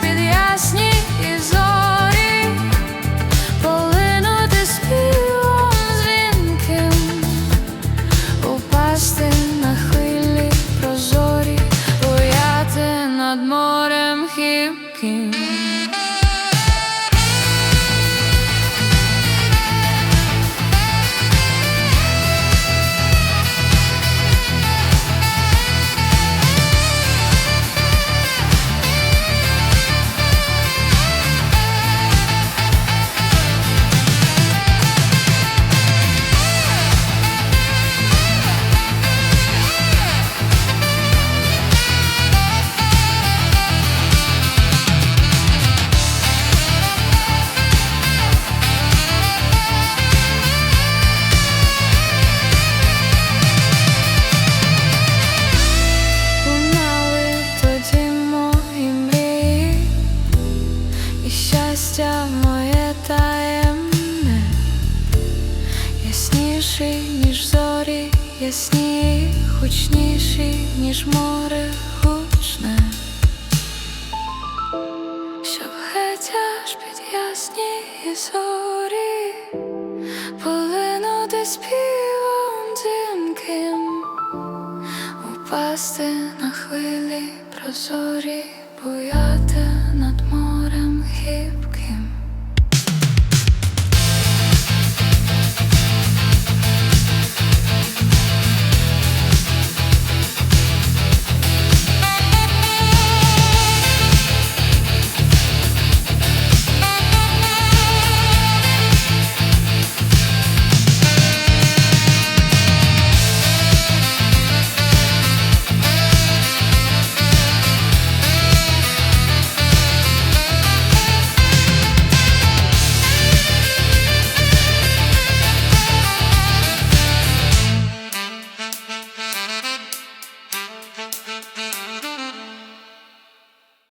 під ясні і зорі, полинути співом упасти на хвилі прозорі, бояти над морем хибким. Ясніший, ніж зорі, ясні, гучніші, ніж море гучне, щоб геть аж під ясні зорі, полинути співом дзвінким. Упасти на хвилі прозорі,